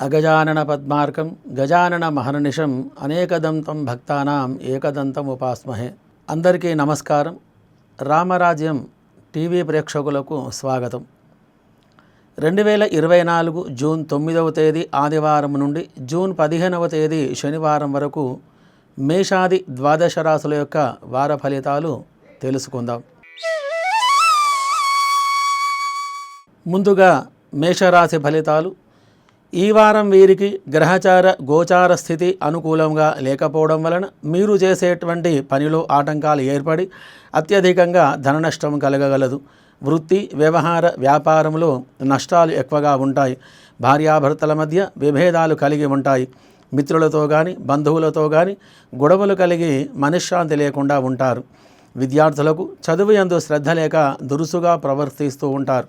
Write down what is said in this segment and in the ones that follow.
అగజానన పద్మార్కం గజానన మహననిషం అనేకదంతం భక్తానాం ఏకదంతం ఉపాస్మహే. అందరికీ నమస్కారం. రామరాజ్యం టీవీ ప్రేక్షకులకు స్వాగతం. రెండు వేల ఇరవై నాలుగు జూన్ తొమ్మిదవ తేదీ ఆదివారం నుండి జూన్ పదిహేనవ తేదీ శనివారం వరకు మేషాది ద్వాదశ రాశుల యొక్క వార ఫలితాలు తెలుసుకుందాం. ముందుగా మేషరాశి ఫలితాలు. ఈ వారం వీరికి గ్రహచార గోచార స్థితి అనుకూలంగా లేకపోవడం వలన మీరు చేసేటువంటి పనిలో ఆటంకాలు ఏర్పడి అత్యధికంగా ధన నష్టం కలగగలదు. వృత్తి వ్యవహార వ్యాపారంలో నష్టాలు ఎక్కువగా ఉంటాయి. భార్యాభర్తల మధ్య విభేదాలు కలిగి ఉంటాయి. మిత్రులతో కానీ బంధువులతో కానీ గొడవలు కలిగి మనశ్శాంతి లేకుండా ఉంటారు. విద్యార్థులకు చదువు ఎందు శ్రద్ధ లేక దురుసుగా ప్రవర్తిస్తూ ఉంటారు.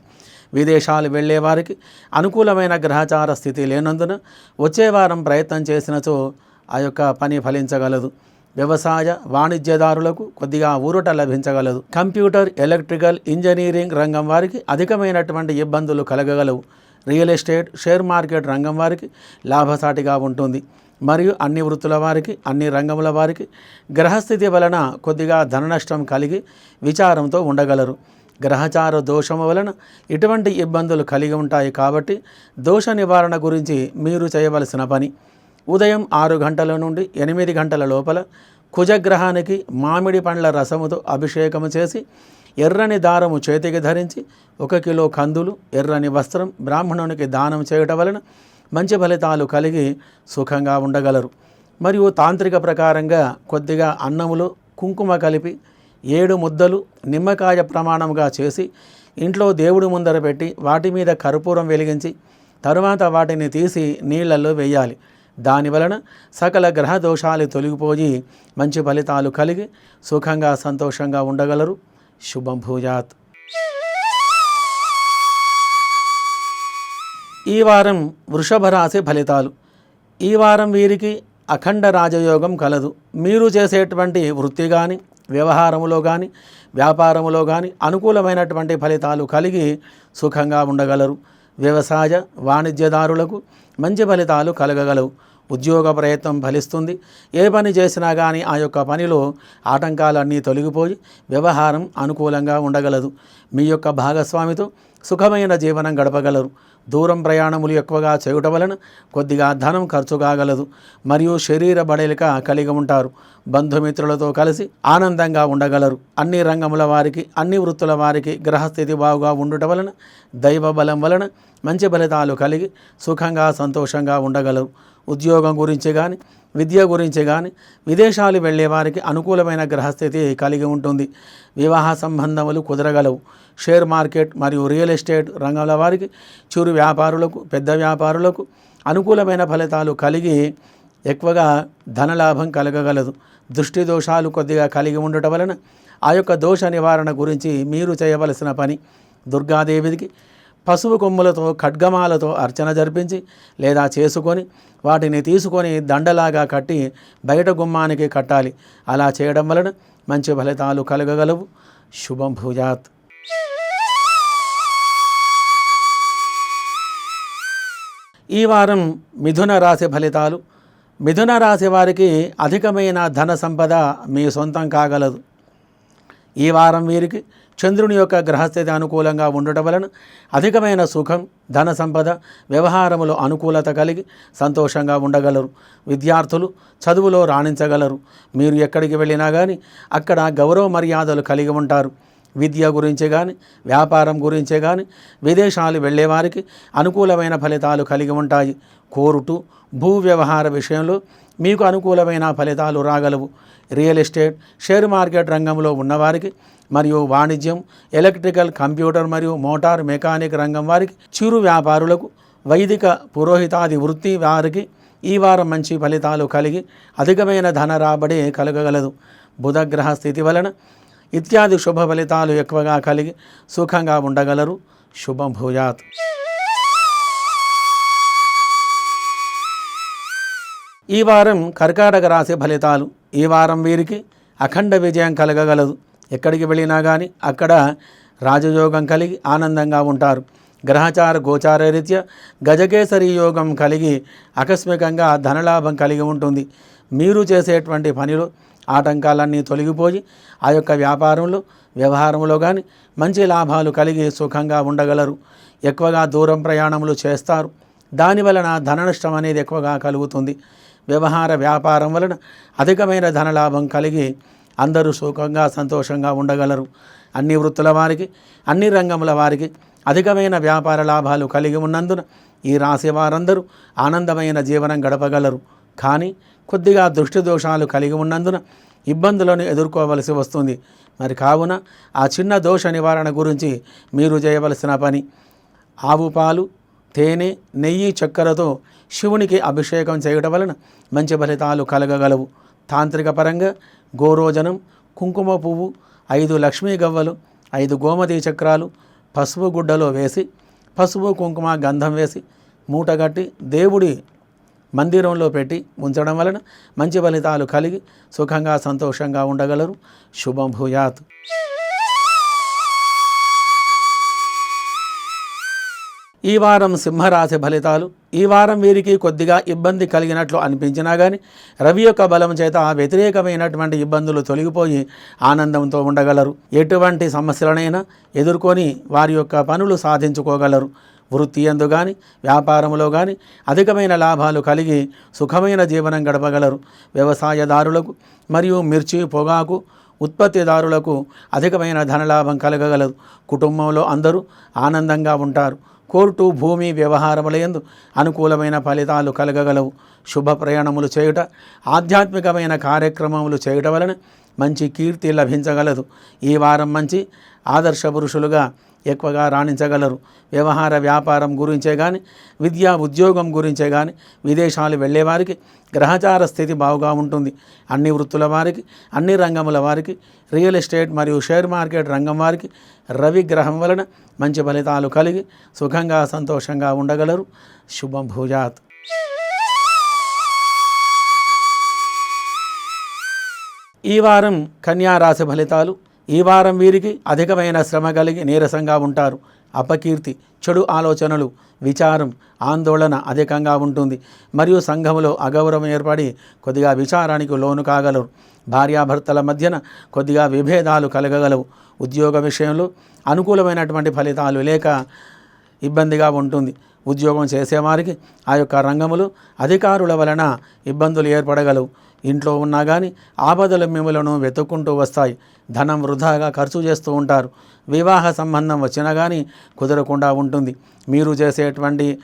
విదేశాలు వెళ్ళేవారికి అనుకూలమైన గ్రహచార స్థితి లేనందున వచ్చే వారం ప్రయత్నం చేసినచో ఆ యొక్క పని ఫలించగలదు. వ్యవసాయ వాణిజ్యదారులకు కొద్దిగా ఊరట లభించగలదు. కంప్యూటర్ ఎలక్ట్రికల్ ఇంజనీరింగ్ రంగం వారికి అధికమైనటువంటి ఇబ్బందులు కలగగలవు. రియల్ ఎస్టేట్ షేర్ మార్కెట్ రంగం వారికి లాభసాటిగా ఉంటుంది. మరియు అన్ని వృత్తుల వారికి అన్ని రంగముల వారికి గ్రహస్థితి వలన కొద్దిగా ధన నష్టం కలిగి విచారంతో ఉండగలరు. గ్రహచార దోషము వలన ఇటువంటి ఇబ్బందులు కలిగి ఉంటాయి కాబట్టి దోష నివారణ గురించి మీరు చేయవలసిన పని. ఉదయం ఆరు గంటల నుండి ఎనిమిది గంటల లోపల కుజగ్రహానికి మామిడి పండ్ల రసముతో అభిషేకము చేసి ఎర్రని దారము చేతికి ధరించి ఒక కిలో కందులు ఎర్రని వస్త్రం బ్రాహ్మణునికి దానం చేయటం వలన మంచి ఫలితాలు కలిగి సుఖంగా ఉండగలరు. మరియు తాంత్రిక ప్రకారంగా కొద్దిగా అన్నములు కుంకుమ కలిపి ఏడు ముద్దలు నిమ్మకాయ ప్రమాణముగా చేసి ఇంట్లో దేవుడి ముందర పెట్టి వాటి మీద కర్పూరం వెలిగించి తరువాత వాటిని తీసి నీళ్ళలో వేయాలి. దాని వలన సకల గ్రహ దోషాలు తొలగిపోయి మంచి ఫలితాలు కలిగి సుఖంగా సంతోషంగా ఉండగలరు. శుభం భూజాత్ ఈ వారం వృషభ రాశి ఫలితాలు. ఈ వారం వీరికి అఖండ రాజయోగం కలదు. మీరు చేసేటువంటి వృత్తి కానీ వ్యవహారములో కానీ వ్యాపారములో కానీ అనుకూలమైనటువంటి ఫలితాలు కలిగి సుఖంగా ఉండగలరు. వ్యవసాయ వాణిజ్యదారులకు మంచి ఫలితాలు కలగగలవు. ఉద్యోగ ప్రయత్నం ఫలిస్తుంది. ఏ పని చేసినా కానీ ఆ యొక్క పనిలో ఆటంకాలన్నీ తొలగిపోయి వ్యవహారం అనుకూలంగా ఉండగలదు. మీ యొక్క భాగస్వామితో సుఖమైన జీవనం గడపగలరు. దూరం ప్రయాణములు ఎక్కువగా చేయటం వలన కొద్దిగా ధనం ఖర్చు కాగలదు. మరియు శరీర బడలిక కలిగి ఉంటారు. బంధుమిత్రులతో కలిసి ఆనందంగా ఉండగలరు. అన్ని రంగముల వారికి అన్ని వృత్తుల వారికి గ్రహస్థితి బాగుగా ఉండుట వలన దైవ బలం వలన మంచి ఫలితాలు కలిగి సుఖంగా సంతోషంగా ఉండగలరు. ఉద్యోగం గురించి కానీ విద్య గురించి కానీ విదేశాలు వెళ్ళే వారికి అనుకూలమైన గ్రహస్థితి కలిగి ఉంటుంది. వివాహ సంబంధములు కుదరగలవు. షేర్ మార్కెట్ మరియు రియల్ ఎస్టేట్ రంగాల వారికి చిరు వ్యాపారులకు పెద్ద వ్యాపారులకు అనుకూలమైన ఫలితాలు కలిగి ఎక్కువగా ధనలాభం కలగగలదు. దృష్టి దోషాలు కొద్దిగా కలిగి ఉండటం వలన ఆ యొక్క దోష నివారణ గురించి మీరు చేయవలసిన పని దుర్గాదేవికి పశువు కొమ్ములతో ఖడ్గమాలతో అర్చన జరిపించి లేదా చేసుకొని వాటిని తీసుకొని దండలాగా కట్టి బయట గుమ్మానికి కట్టాలి. అలా చేయడం వలన మంచి ఫలితాలు కలగగలవు. శుభం భూజాత్. ఈ వారం మిథున రాశి ఫలితాలు. మిథున రాశి వారికి అధికమైన ధన సంపద మీ సొంతం కాగలదు. ఈ వారం వీరికి చంద్రుని యొక్క గ్రహస్థితి అనుకూలంగా ఉండటం వలన అధికమైన సుఖం ధన సంపద వ్యవహారములో అనుకూలత కలిగి సంతోషంగా ఉండగలరు. విద్యార్థులు చదువులో రాణించగలరు. మీరు ఎక్కడికి వెళ్ళినా కానీ అక్కడ గౌరవ మర్యాదలు కలిగి ఉంటారు. విద్య గురించి కానీ వ్యాపారం గురించే కానీ విదేశాలు వెళ్ళేవారికి అనుకూలమైన ఫలితాలు కలిగి ఉంటాయి. కోర్టు భూ వ్యవహార విషయంలో మీకు అనుకూలమైన ఫలితాలు రాగలవు. రియల్ ఎస్టేట్ షేర్ మార్కెట్ రంగంలో ఉన్నవారికి మరియు వాణిజ్యం ఎలక్ట్రికల్ కంప్యూటర్ మరియు మోటార్ మెకానిక్ రంగం వారికి చిరు వ్యాపారులకు వైదిక పురోహితాది వృత్తి వారికి ఈ వారం మంచి ఫలితాలు కలిగి అధికమైన ధన రాబడి కలగగలదు. బుధగ్రహ స్థితి వలన ఇత్యాది శుభ ఫలితాలు ఎక్కువగా కలిగి సుఖంగా ఉండగలరు. శుభం భూయాత్. ఈ వారం కర్కాటక రాశి ఫలితాలు. ఈ వారం వీరికి అఖండ విజయం కలగగలదు. ఎక్కడికి వెళ్ళినా కానీ అక్కడ రాజయోగం కలిగి ఆనందంగా ఉంటారు. గ్రహచార గోచార రీత్యా గజకేసరి యోగం కలిగి ఆకస్మికంగా ధనలాభం కలిగి ఉంటుంది. మీరు చేసేటువంటి పనిలో ఆటంకాలన్నీ తొలగిపోయి ఆ యొక్క వ్యాపారంలో వ్యవహారంలో కానీ మంచి లాభాలు కలిగి సుఖంగా ఉండగలరు. ఎక్కువగా దూరం ప్రయాణములు చేస్తారు. దాని వలన ధన నష్టం అనేది ఎక్కువగా కలుగుతుంది. వ్యవహార వ్యాపారం వలన అధికమైన ధనలాభం కలిగి అందరూ సుఖంగా సంతోషంగా ఉండగలరు. అన్ని వృత్తుల వారికి అన్ని రంగముల వారికి అధికమైన వ్యాపార లాభాలు కలిగి ఉన్నందున ఈ రాశి వారందరూ ఆనందమైన జీవనం గడపగలరు. కానీ కొద్దిగా దృష్టి దోషాలు కలిగి ఉన్నందున ఇబ్బందులను ఎదుర్కోవలసి వస్తుంది. మరి కావున ఆ చిన్న దోష నివారణ గురించి మీరు చేయవలసిన పని ఆవు పాలు తేనె నెయ్యి చక్కెరతో శివునికి అభిషేకం చేయడం వలన మంచి ఫలితాలు కలగగలవు. తాంత్రిక పరంగా గోరోజనం కుంకుమ పువ్వు ఐదు లక్ష్మీ గవ్వలు ఐదు గోమతి చక్రాలు పసుపు గుడ్డలో వేసి పసుపు కుంకుమ గంధం వేసి మూటగట్టి దేవుడి మందిరంలో పెట్టి ఉంచడం వలన మంచి ఫలితాలు కలిగి సుఖంగా సంతోషంగా ఉండగలరు. శుభం భూయాత్. ఈ వారం సింహరాశి ఫలితాలు ఈ వారం వీరికి కొద్దిగా ఇబ్బంది కలిగినట్లు అనిపించినా కానీ రవి యొక్క బలం చేత ఆ వ్యతిరేకమైనటువంటి ఇబ్బందులు తొలగిపోయి ఆనందంతో ఉండగలరు. ఎటువంటి సమస్యలనైనా ఎదుర్కొని వారి యొక్క పనులు సాధించుకోగలరు. వృత్తి అందు కానీ వ్యాపారంలో కానీ అధికమైన లాభాలు కలిగి సుఖమైన జీవనం గడపగలరు. వ్యవసాయదారులకు మరియు మిర్చి పొగాకు ఉత్పత్తిదారులకు అధికమైన ధనలాభం కలగగలదు కుటుంబంలో అందరూ ఆనందంగా ఉంటారు. కోర్టు భూమి వ్యవహారములందు అనుకూలమైన ఫలితాలు కలగగలవు. శుభ ప్రయాణములు చేయుట ఆధ్యాత్మికమైన కార్యక్రమములు చేయుట వలన మంచి కీర్తి లభించగలదు. ఈ వారం మంచి ఆదర్శ పురుషులుగా ఎక్కువగా రాణించగలరు. వ్యవహార వ్యాపారం గురించే కానీ విద్యా ఉద్యోగం గురించే కానీ విదేశాలు వెళ్ళేవారికి గ్రహచార స్థితి బాగుగా ఉంటుంది. అన్ని వృత్తుల వారికి అన్ని రంగముల వారికి రియల్ ఎస్టేట్ మరియు షేర్ మార్కెట్ రంగం వారికి రవి గ్రహం వలన మంచి ఫలితాలు కలిగి సుఖంగా సంతోషంగా ఉండగలరు. శుభం భూజాత్. ఈ వారం కన్యా రాశి ఫలితాలు ఈ వారం వీరికి అధికమైన శ్రమ కలిగి నీరసంగా ఉంటారు. అపకీర్తి చెడు ఆలోచనలు విచారం ఆందోళన అధికంగా ఉంటుంది. మరియు సంఘములో అగౌరవం ఏర్పడి కొద్దిగా విచారానికి లోను కాగలరు. భార్యాభర్తల మధ్యన కొద్దిగా విభేదాలు కలగగలవు. ఉద్యోగ విషయంలో అనుకూలమైనటువంటి ఫలితాలు లేక ఇబ్బందిగా ఉంటుంది. ఉద్యోగం చేసేవారికి ఆ యొక్క రంగములు అధికారుల వలన ఇబ్బందులు ఏర్పడగలవు. ఇంట్లో ఉన్నా కానీ ఆపదలు మిమ్మలను వెతుక్కుంటూ వస్తాయి. ధనం వృధాగా ఖర్చు చేస్తూ ఉంటారు. వివాహ సంబంధం వచ్చినా కానీ కుదరకుండా ఉంటుంది. మీరు చేసేటువంటి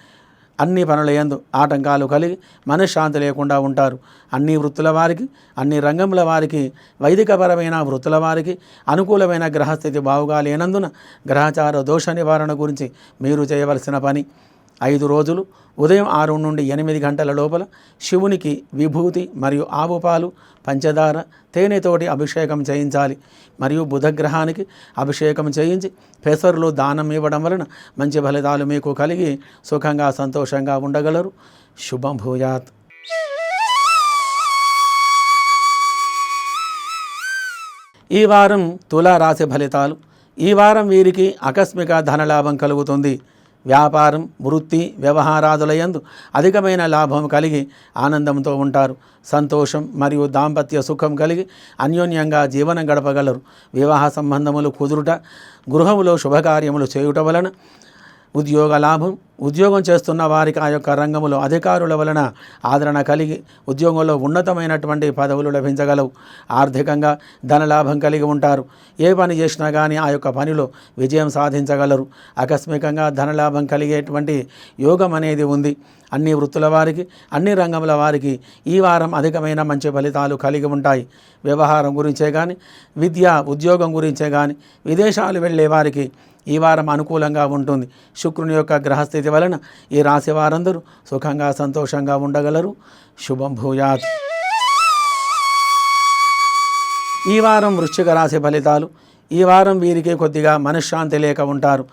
అన్ని పనుల ఎందు ఆటంకాలు కలిగి మనశ్శాంతి లేకుండా ఉంటారు. అన్ని వృత్తుల వారికి అన్ని రంగముల వారికి వైదికపరమైన వృత్తుల వారికి అనుకూలమైన గ్రహస్థితి బావుగా లేనందున గ్రహచార దోష నివారణ గురించి మీరు చేయవలసిన పని ఐదు రోజులు ఉదయం ఆరు నుండి ఎనిమిది గంటల లోపల శివునికి విభూతి మరియు ఆవుపాలు పంచదార తేనెతోటి అభిషేకం చేయించాలి. మరియు బుధగ్రహానికి అభిషేకం చేయించి పెసరులు దానం ఇవ్వడం వలన మంచి ఫలితాలు మీకు కలిగి సుఖంగా సంతోషంగా ఉండగలరు. శుభం భూయాత్. ఈ వారం తులా రాశి ఫలితాలు. ఈ వారం వీరికి ఆకస్మిక ధనలాభం కలుగుతుంది. వ్యాపారం వృత్తి వ్యవహారాదులయందు అధికమైన లాభం కలిగి ఆనందంతో ఉంటారు. సంతోషం మరియు దాంపత్య సుఖం కలిగి అన్యోన్యంగా జీవనం గడపగలరు. వివాహ సంబంధములు కుదురుట గృహములో శుభకార్యములు చేయుట వలన ఉద్యోగ లాభం ఉద్యోగం చేస్తున్న వారికి ఆ యొక్క రంగములో అధికారుల వలన ఆదరణ కలిగి ఉద్యోగంలో ఉన్నతమైనటువంటి పదవులు లభించగలవు. ఆర్థికంగా ధనలాభం కలిగి ఉంటారు. ఏ పని చేసినా కానీ ఆ యొక్క పనిలో విజయం సాధించగలరు. ఆకస్మికంగా ధనలాభం కలిగేటువంటి యోగం అనేది ఉంది. అన్ని వృత్తుల వారికి అన్ని రంగముల వారికి ఈ వారం అధికమైన మంచి ఫలితాలు కలిగి ఉంటాయి. వ్యవహారం గురించే కానీ విద్య ఉద్యోగం గురించే కానీ విదేశాలు వెళ్ళే వారికి ఈ వారం అనుకూలంగా ఉంటుంది. శుక్రుని యొక్క గ్రహస్థితి వలన ఈ రాశి వారందరూ సుఖంగా సంతోషంగా ఉండగలరు. శుభం భూయాత్. ఈ వారం వృశ్చిక రాశి ఫలితాలు. ఈ వారం వీరికి కొద్దిగా మనశ్శాంతి లేక ఉంటారు.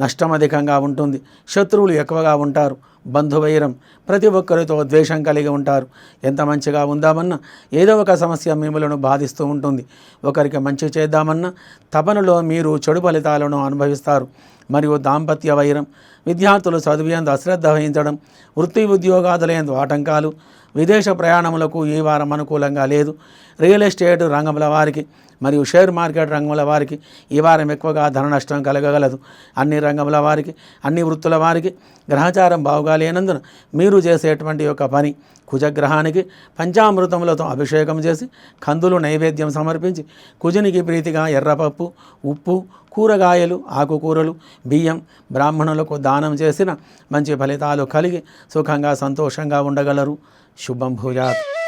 నష్టం అధికంగా ఉంటుంది. శత్రువులు ఎక్కువగా ఉంటారు. బంధువైరం. ప్రతి ఒక్కరితో ద్వేషం కలిగి ఉంటారు. ఎంత మంచిగా ఉందామన్నా ఏదో ఒక సమస్య మిమ్మలను బాధిస్తూ ఉంటుంది. ఒకరికి మంచి చేద్దామన్నా తపనలో మీరు చెడు ఫలితాలను అనుభవిస్తారు. మరియు దాంపత్య వైరం విద్యార్థులు చదివేందు అశ్రద్ధ వహించడం వృత్తి ఉద్యోగాదులందు ఆటంకాలు విదేశ ప్రయాణములకు ఈ వారం అనుకూలంగా లేదు. రియల్ ఎస్టేట్ రంగముల వారికి మరియు షేర్ మార్కెట్ రంగముల వారికి ఈ వారం ఎక్కువగా ధన నష్టం కలగగలదు. అన్ని రంగముల వారికి అన్ని వృత్తుల వారికి గ్రహచారం బాగుగా లేనందున మీరు చేసేటువంటి యొక్క పని కుజగ్రహానికి పంచామృతములతో అభిషేకం చేసి కందులు నైవేద్యం సమర్పించి కుజునికి ప్రీతిగా ఎర్రపప్పు ఉప్పు కూరగాయలు ఆకుకూరలు బియ్యం బ్రాహ్మణులకు దానం చేసిన మంచి ఫలితాలు కలిగి సుఖంగా సంతోషంగా ఉండగలరు. శుభం భూజాత్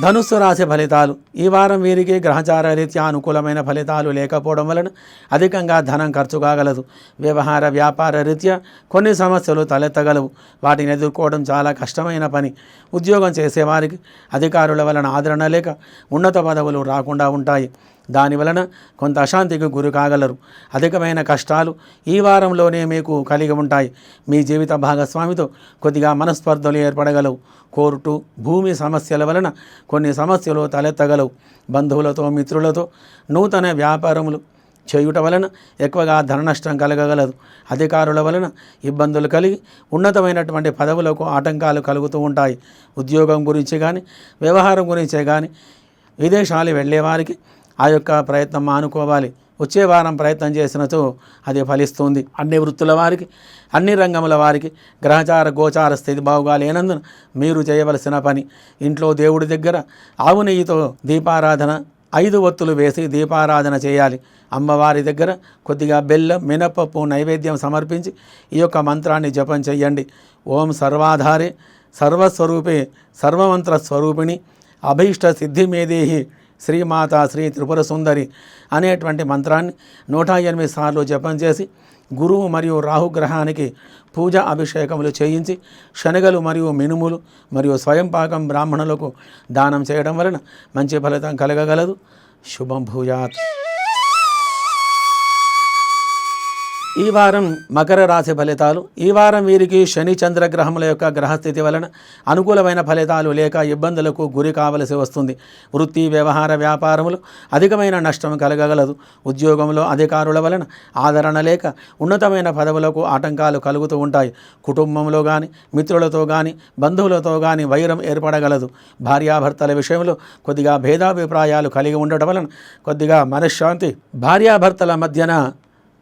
ధనుస్సు రాశి ఫలితాలు. ఈ వారం వీరికి గ్రహచార రీత్యా అనుకూలమైన ఫలితాలు లేకపోవడం వలన అధికంగా ధనం ఖర్చు కాగలదు. వ్యవహార వ్యాపార రీత్యా కొన్ని సమస్యలు తలెత్తగలవు. వాటిని ఎదుర్కోవడం చాలా కష్టమైన పని. ఉద్యోగం చేసేవారికి అధికారుల వలన ఆదరణ లేక ఉన్నత పదవులు రాకుండా ఉంటాయి. దాని వలన కొంత అశాంతికి గురి కాగలరు అధికమైన కష్టాలు ఈ వారంలోనే మీకు కలిగి ఉంటాయి. మీ జీవిత భాగస్వామితో కొద్దిగా మనస్పర్ధలు ఏర్పడగలవు. కోర్టు భూమి సమస్యల వలన కొన్ని సమస్యలు తలెత్తగలవు. బంధువులతో మిత్రులతో నూతన వ్యాపారములు చేయుట వలన ఎక్కువగా ధన నష్టం కలగగలదు. అధికారుల వలన ఇబ్బందులు కలిగి ఉన్నతమైనటువంటి పదవులకు ఆటంకాలు కలుగుతూ ఉంటాయి. ఉద్యోగం గురించి కానీ వ్యవహారం గురించే కానీ విదేశాలు వెళ్ళేవారికి ఆ యొక్క ప్రయత్నం మానుకోవాలి. వచ్చే వారం ప్రయత్నం చేసినచో అది ఫలిస్తుంది. అన్ని వృత్తుల వారికి అన్ని రంగముల వారికి గ్రహచార గోచార స్థితి బాగుగా లేనందున మీరు చేయవలసిన పని ఇంట్లో దేవుడి దగ్గర ఆవు నెయ్యితో దీపారాధన ఐదు ఒత్తులు వేసి దీపారాధన చేయాలి. అమ్మవారి దగ్గర కొద్దిగా బెల్లం మినపప్పు నైవేద్యం సమర్పించి ఈ యొక్క మంత్రాన్ని జపం చెయ్యండి. ఓం సర్వాధారే సర్వస్వరూపే సర్వమంత్ర స్వరూపిణి అభీష్ట సిద్ధి మేదేహి శ్రీమాత శ్రీ త్రిపుర సుందరి అనేటువంటి మంత్రాన్ని నూట ఎనిమిది సార్లు జపం చేసి గురువు మరియు రాహుగ్రహానికి పూజ అభిషేకములు చేయించి శనగలు మరియు మినుములు మరియు స్వయంపాకం బ్రాహ్మణులకు దానం చేయడం వలన మంచి ఫలితం కలగగలదు. శుభం భూయాత్. ఈ వారం మకర రాశి ఫలితాలు ఈ వారం వీరికి శని చంద్రగ్రహముల యొక్క గ్రహస్థితి వలన అనుకూలమైన ఫలితాలు లేక ఇబ్బందులకు గురి కావలసి వస్తుంది. వృత్తి వ్యవహార వ్యాపారములు అధికమైన నష్టం కలగగలదు. ఉద్యోగంలో అధికారుల వలన ఆదరణ లేక ఉన్నతమైన పదవులకు ఆటంకాలు కలుగుతూ ఉంటాయి. కుటుంబంలో కానీ మిత్రులతో కానీ బంధువులతో కానీ వైరం ఏర్పడగలదు. భార్యాభర్తల విషయంలో కొద్దిగా భేదాభిప్రాయాలు కలిగి ఉండటం వలన కొద్దిగా మనశ్శాంతి భార్యాభర్తల మధ్యన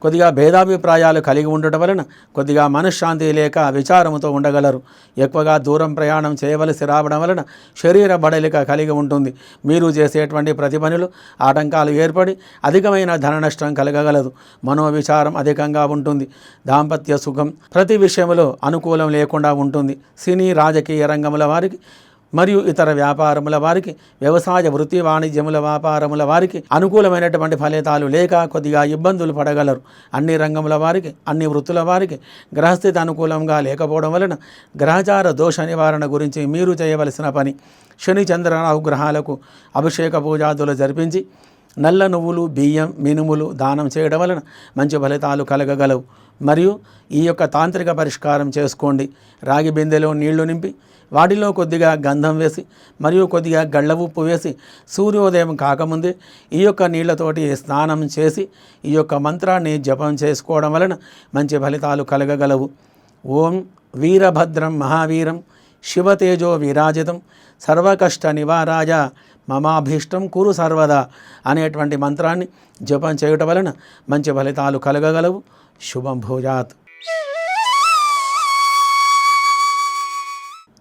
కొద్దిగా భేదాభిప్రాయాలు కలిగి ఉండటం వలన కొద్దిగా మనశ్శాంతి లేక విచారముతో ఉండగలరు. ఎక్కువగా దూరం ప్రయాణం చేయవలసి రావడం వలన శరీర బడలిక కలిగి ఉంటుంది. మీరు చేసేటువంటి ప్రతి పనులు ఆటంకాలు ఏర్పడి అధికమైన ధన నష్టం కలగగలదు. మనోవిచారం అధికంగా ఉంటుంది. దాంపత్య సుఖం ప్రతి విషయంలో అనుకూలం లేకుండా ఉంటుంది. సినీ రాజకీయ రంగముల వారికి మరియు ఇతర వ్యాపారముల వారికి వ్యవసాయ వృత్తి వాణిజ్యముల వ్యాపారముల వారికి అనుకూలమైనటువంటి ఫలితాలు లేక కొద్దిగా ఇబ్బందులు పడగలరు. అన్ని రంగముల వారికి అన్ని వృత్తుల వారికి గ్రహస్థితి అనుకూలంగా లేకపోవడం వలన గ్రహచార దోష నివారణ గురించి మీరు చేయవలసిన పని. శని చంద్ర గ్రహాలకు అభిషేక పూజాదులు జరిపించి నల్ల నువ్వులు బియ్యం మినుములు దానం చేయడం వలన మంచి ఫలితాలు కలగగలవు. మరియు ఈ యొక్క తాంత్రిక పరిష్కారం చేసుకోండి. రాగి బిందెలో నీళ్ళు నింపి వాటిలో కొద్దిగా గంధం వేసి మరియు కొద్దిగా గళ్ళ ఉప్పు వేసి సూర్యోదయం కాకముందే ఈ యొక్క నీళ్ళతోటి స్నానం చేసి ఈ యొక్క మంత్రాన్ని జపం చేసుకోవడం వలన మంచి ఫలితాలు కలగగలవు. ఓం వీరభద్రం మహావీరం శివతేజో విరాజితం. సర్వకష్ట నివారాయ మమాభీష్టం కురు సర్వదా అనేటువంటి మంత్రాన్ని జపం చేయటం వలన మంచి ఫలితాలు కలగగలవు. శుభం భూజాత్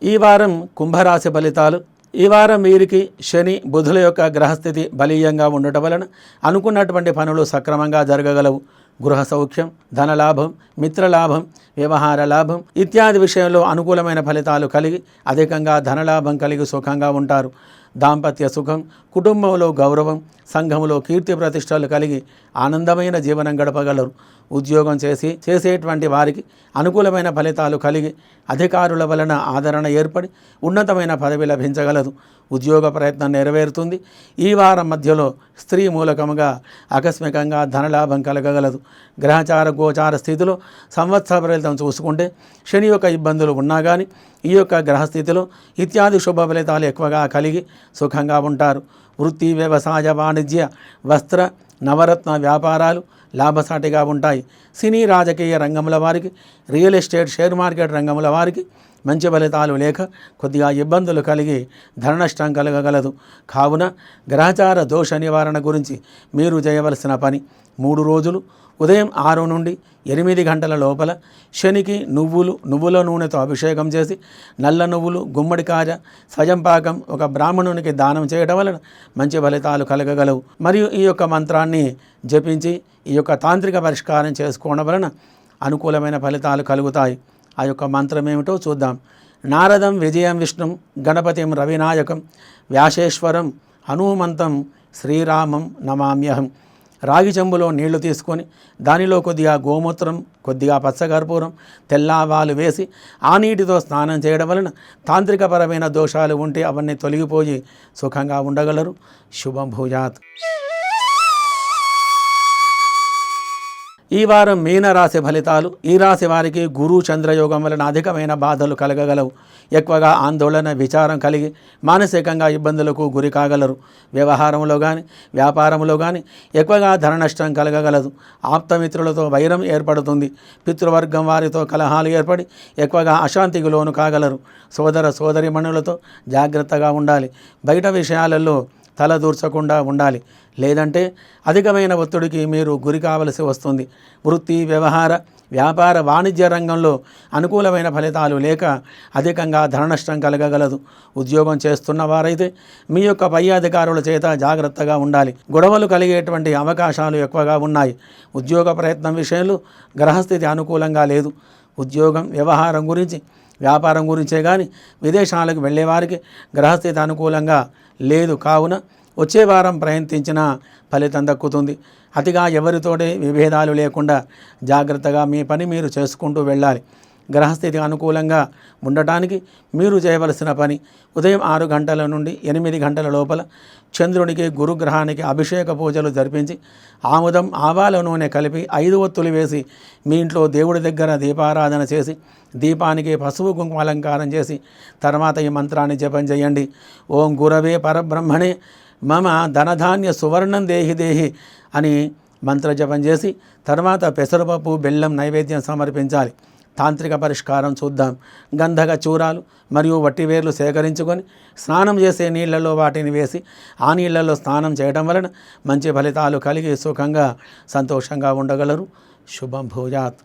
ఈ వారం కుంభరాశి ఫలితాలు ఈ వారం వీరికి శని బుధుల యొక్క గ్రహస్థితి బలీయంగా ఉండటం వలన అనుకున్నటువంటి పనులు సక్రమంగా జరగగలవు. గృహ సౌఖ్యం ధనలాభం మిత్రలాభం వ్యవహార లాభం ఇత్యాది విషయంలో అనుకూలమైన ఫలితాలు కలిగి అధికంగా ధనలాభం కలిగి సుఖంగా ఉంటారు. దాంపత్య సుఖం కుటుంబంలో గౌరవం సంఘంలో కీర్తి ప్రతిష్టలు కలిగి ఆనందమైన జీవనం గడపగలరు. ఉద్యోగం చేసి చేసేటువంటి వారికి అనుకూలమైన ఫలితాలు కలిగి అధికారుల వలన ఆదరణ ఏర్పడి ఉన్నతమైన పదవి లభించగలదు. ఉద్యోగ ప్రయత్నం నెరవేరుతుంది. ఈ వారం మధ్యలో స్త్రీ మూలకముగా ఆకస్మికంగా ధనలాభం కలగగలదు. గ్రహచార గోచార స్థితిలో సంవత్సర ఫలితం చూసుకుంటే శని యొక్క ఇబ్బందులు ఉన్నా కానీ ఈ యొక్క గ్రహస్థితిలో ఇత్యాది శుభ ఫలితాలు ఎక్కువగా కలిగి సుఖంగా ఉంటారు. వృత్తి వ్యవసాయ వాణిజ్య వస్త్ర నవరత్న వ్యాపారాలు లాభసాటిగా ఉంటాయి. సినీ రాజకీయ రంగముల వారికి రియల్ ఎస్టేట్ షేర్ మార్కెట్ రంగముల వారికి మంచి ఫలితాలు లేక కొద్దిగా ఇబ్బందులు కలిగి ధననష్టం కలగగలదు. కావున గ్రహచార దోష నివారణ గురించి మీరు చేయవలసిన పని మూడు రోజులు ఉదయం ఆరు నుండి ఎనిమిది గంటల లోపల శనికి నువ్వులు నువ్వుల నూనెతో అభిషేకం చేసి నల్ల నువ్వులు గుమ్మడికాయ స్వయంపాకం ఒక బ్రాహ్మణునికి దానం చేయడం వలన మంచి ఫలితాలు కలగగలవు. మరియు ఈ యొక్క మంత్రాన్ని జపించి ఈ యొక్క తాంత్రిక పరిష్కారం చేసుకోవడం వలన అనుకూలమైన ఫలితాలు కలుగుతాయి. ఆ యొక్క మంత్రం ఏమిటో చూద్దాం. నారదం విజయం విష్ణుం గణపతిం రవినాయకం వ్యాసేశ్వరం హనుమంతం శ్రీరామం నమామ్యహం. రాగి చెంబులో నీళ్ళు తీసుకొని దానిలో కొద్దిగా గోమూత్రం కొద్దిగా పచ్చకర్పూరం తెల్లావాలు వేసి ఆ నీటితో స్నానం చేయడం వలన తాంత్రికపరమైన దోషాలు ఉంటే అవన్నీ తొలగిపోయి సుఖంగా ఉండగలరు. శుభం భూజాత్ ఈ వారం మీన రాశి ఫలితాలు. ఈ రాశి వారికి గురు చంద్రయోగం వలన అధికమైన బాధలు కలగగలవు. ఎక్కువగా ఆందోళన విచారం కలిగి మానసికంగా ఇబ్బందులకు గురి కాగలరు. వ్యవహారంలో కానీ వ్యాపారంలో కానీ ఎక్కువగా ధన నష్టం కలగగలదు. ఆప్తమిత్రులతో వైరం ఏర్పడుతుంది. పితృవర్గం వారితో కలహాలు ఏర్పడి ఎక్కువగా అశాంతికి లోను కాగలరు. సోదర సోదరిమణులతో జాగ్రత్తగా ఉండాలి. బయట విషయాలలో తలదూర్చకుండా ఉండాలి. లేదంటే అధికమైన ఒత్తిడికి మీరు గురి కావలసి వస్తుంది. వృత్తి వ్యవహార వ్యాపార వాణిజ్య రంగంలో అనుకూలమైన ఫలితాలు లేక అధికంగా ధన నష్టం కలగగలదు. ఉద్యోగం చేస్తున్న వారైతే మీ యొక్క పై అధికారుల చేత జాగ్రత్తగా ఉండాలి. గొడవలు కలిగేటువంటి అవకాశాలు ఎక్కువగా ఉన్నాయి. ఉద్యోగ ప్రయత్నం విషయంలో గ్రహస్థితి అనుకూలంగా లేదు. ఉద్యోగం వ్యవహారం గురించి వ్యాపారం గురించే కానీ విదేశాలకు వెళ్ళేవారికి గ్రహస్థితి అనుకూలంగా లేదు. కావున వచ్చే వారం ప్రయత్నించిన ఫలితం దక్కుతుంది. అతిగా ఎవరితోటే విభేదాలు లేకుండా జాగ్రత్తగా మీ పని మీరు చేసుకుంటూ వెళ్ళాలి. గ్రహస్థితి అనుకూలంగా ఉండటానికి మీరు చేయవలసిన పని ఉదయం ఆరు గంటల నుండి ఎనిమిది గంటల లోపల చంద్రునికి గురుగ్రహానికి అభిషేక పూజలు జరిపించి ఆముదం ఆవాల నూనె కలిపి ఐదు ఒత్తులు వేసి మీ ఇంట్లో దేవుడి దగ్గర దీపారాధన చేసి దీపానికి పసుపు కుంకుమ అలంకారం చేసి తర్వాత ఈ మంత్రాన్ని జపం చేయండి. ఓం గురవే పరబ్రహ్మణే మమ ధనధాన్య సువర్ణం దేహి దేహి అని మంత్ర జపం చేసి తర్వాత పెసరపప్పు బెల్లం నైవేద్యం సమర్పించాలి. తాంత్రిక పరిష్కారం చూద్దాం. గంధక చూరాలు మరియు వట్టివేర్లు సేకరించుకొని స్నానం చేసే నీళ్ళలో వాటిని వేసి ఆ నీళ్ళలో స్నానం చేయడం వలన మంచి ఫలితాలు కలిగి సుఖంగా సంతోషంగా ఉండగలరు. శుభం భూజాత్